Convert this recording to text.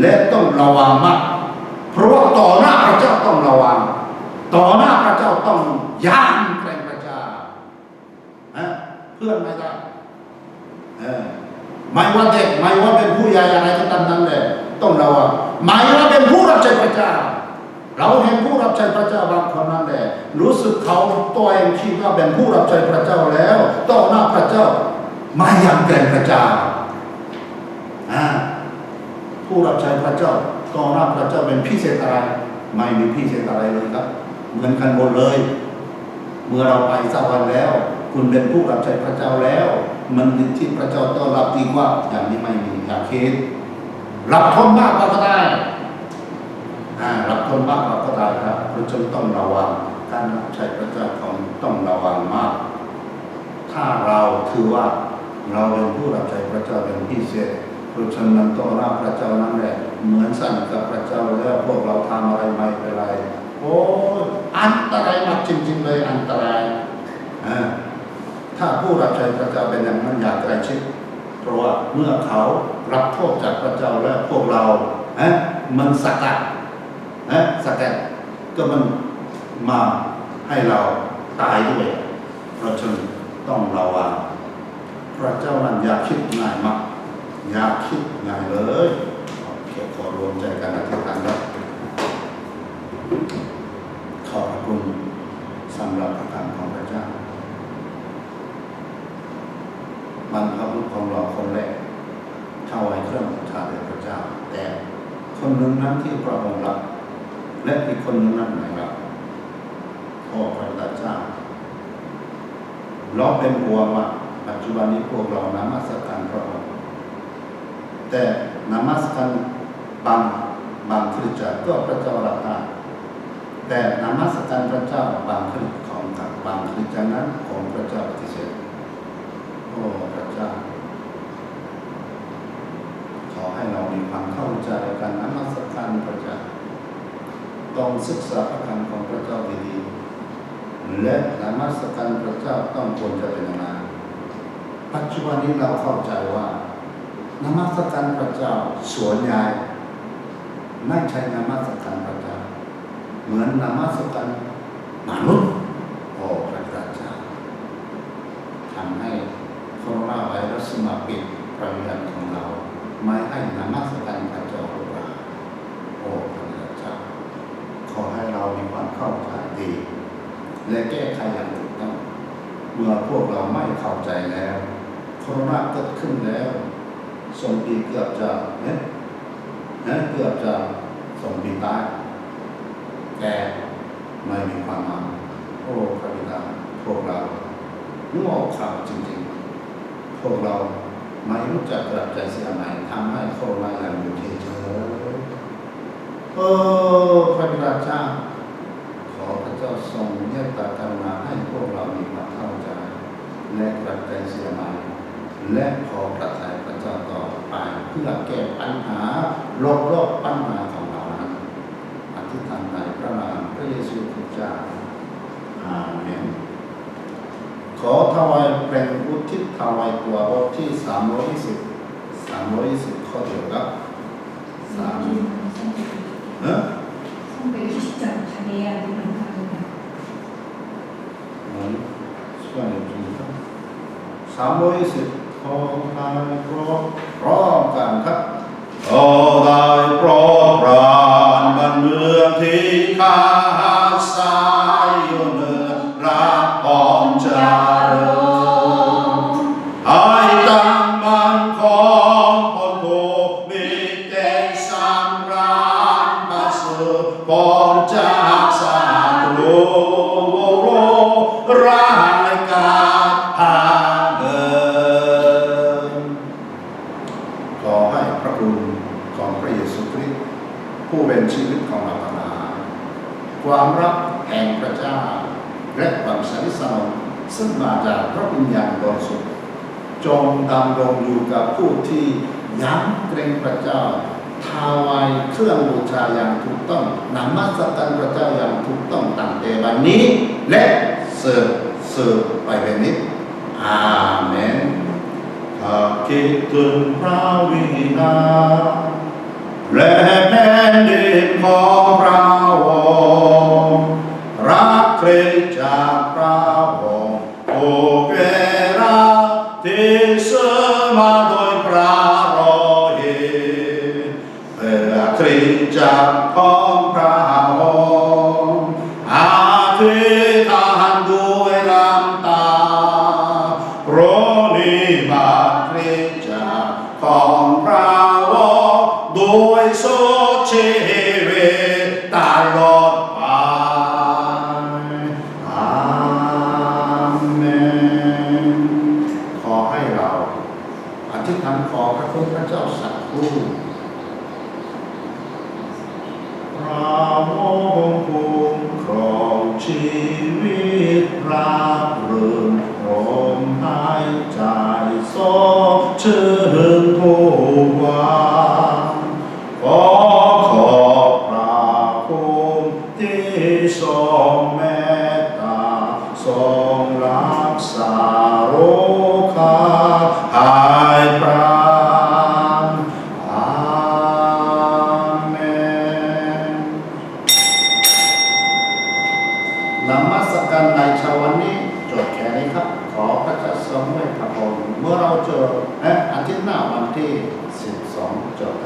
และต้องระวังมากเพราะว่าต่อหน้าพระเจ้าต้องระวัง ต่อหน้าพระเจ้าต้องย่างเกรงพระเจ้าฮะเพื่อนไม่ได้ไม่ว่าเด็กไม่ว่าเป็นผู้ใหญ่อะไรก็ตามนั้นเลยต้องระวังไม่ว่าเป็นผู้รับใช้พระเจ้า เราเห็นผู้รับใช้พระเจ้าบางคนนั่นแหละรู้สึกเขาตัวเองคิดว่าเป็นผู้รับใช้พระเจ้าแล้วต่อหน้าพระเจ้าไม่ยังเกรงพระเจ้า ผู้รับใช้พระเจ้าต่อหน้าพระเจ้าเป็นพิเศษอะไรไม่มีพิเศษอะไรเลยครับ เหมือนกันหมดเลย เมื่อเราไปสักวันแล้ว คุณเป็นผู้รับใช้พระเจ้าแล้ว มันที่พระเจ้าต้อนรับดีกว่าอย่างนี้ไม่มีอย่าคิดรับทนมากกว่าก็ได้อ่ารับทนมากกว่าก็ได้ครับเพราะฉะนั้นต้องระวังการรับใช้พระเจ้าของต้องระวังมาก ถ้าเราถือว่าเราเป็นผู้รับใช้พระเจ้าเป็นพิเศษเพ ราะฉะนั้นต้องรับพระเจ้านั่นแหละเหมือนสั่นกับพระเจ้าแล้วพวกเราทำอะไรไม่เป็นไรโอ้อันตรายมากจริง ๆ เลยอันตรายถ้าผู้รับใช้พระเจ้าเป็นอย่างนั้นอย่าใกล้ชิดเพราะว่าเมื่อเขารับโทษจากพระเจ้าแล้วพวกเราฮะมันสกัดนะสแกนก็มันมาให้เราตายด้วยเพราะฉะนั้นต้องระวังพระเจ้านั้นอย่าคิดง่ายมาก อย่าคิดง่ายเลยโอเคขอรวมใจกันอธิษฐานครับขอบพระคุณสำหรับพระการของพระเจ้าบรรพบุรุษของเราคนแรกถวายเครื่องบูชาแด่พระเจ้า แต่คนหนึ่งนั้นที่พระองค์รักและอีกคนหนึงนั่นไหนรับพ่อพระเจ้าเราเป็นห่วงว่าปัจจุบันนี้พวกเรานามัสการพระองค์ แต่นามัสการบางบางคริสจักรก็พระเจ้ารับได้แต่นามัสการพระเจ้าบางคริสของบางคริสจักรนั้นของพระเจ้าปฏิเสธโอ้พระเจ้า ขอให้เรามีความเข้าใจการนามัสการพระเจ้าต้องศึกษาพระคำของพระเจ้าดีๆและนามัสการพระเจ้าต้องควรจะเป็นยังไงปัจจุบันนี้เราเข้าใจว่า นมัสการพระเจ้าส่วนใหญ่ไม่ใช่นมัสการพระเจ้า เหมือนนมัสการมนุษย์โอ้พระเจ้าทำให้โคโรนาไวรัสมาปิดประเรียนของเรา ไม่ให้นมัสการพระเจ้าหรือเปล่าโอ้พระเจ้า ขอให้เรามีความเข้าใจดี และแก้ไขอย่างถูกต้องเมื่อพวกเราไม่เข้าใจแล้วโคโรนาเกิดขึ้นแล้ว ส่งปีเกือบจะเนี่ยนะเกือบจะส่งปีตายแต่ไม่มีความหมายโอ้พระบิดาพวกเรางอกข่าจริงๆ พวกเราไม่รู้จักกลับใจเสียใหม่ทำให้คโรนายังอยู่เฉยๆโอ้พระบิดาเจ้าขอพระเจ้าทรงเมตตากรุณาให้พวกเรามีความเข้าใจ และกลับใจเสียใหม่และขอประทานพระเจ้าต่อไปเพื่ อแก้ปัญหาโลกโลกปัญหาของเรานั้นอธิษฐานในพระนามพระเยซูคริสต์เจ้าอาเมนขอถวายเป็นอุทิศถวายตัวบทที่สามร้อยยี่สิบสามร้อยยี่สิบข้อเดียวครับสามเนอะเหมือนช่วยจริงครับสามร้อยสิบ ขอได้โปรดพร้อมกันครับขอได้โปรดปรานบ้านเมืองที่ข้าสา ของพระเยซูคริสต์ผู้เป็นชีวิตของเราทั้งหลายความรักแห่งพระเจ้า และความสนิทสนมซึ่งมาจากพระวิญญาณบริสุทธิ์จงดำรงอยู่กับผู้ที่ย้ำเกรงพระเจ้าทาวายเครื่องบูชาอย่างถูกต้องนำมัสการพระเจ้าอย่างถูกต้องตั้งแต่วันนี้ และเสิร์ฟเสิร์ฟไปเป็นนิดอาเมนข้าคิดถึงพระวิหารและ ของพระองค์รักคริสจากพระองค์โอเกราที่เสมาโดยพระโรหิเพื่อคริสตจักรของพระองค์อาทิตานด้วยน้ำตาโรนิมาคริสตจักรของพระองค์ด้วยโซเชีย ระคุณพระเจ้าสักครู่พระองคุ้มครองชีวิตพราบรื่นลมหายใจสดชื่นทุกวันขอขอบพระคุณที่ทรงเมตตาทรงรักษาโรคาหายปรา นมัสการในชาวันนี้จบแค่นี้ครับ ขอพระเจ้าทรงไว้พระองเมื่อเราเจอนะอาทิตย์หน้าวันที่ 12จบ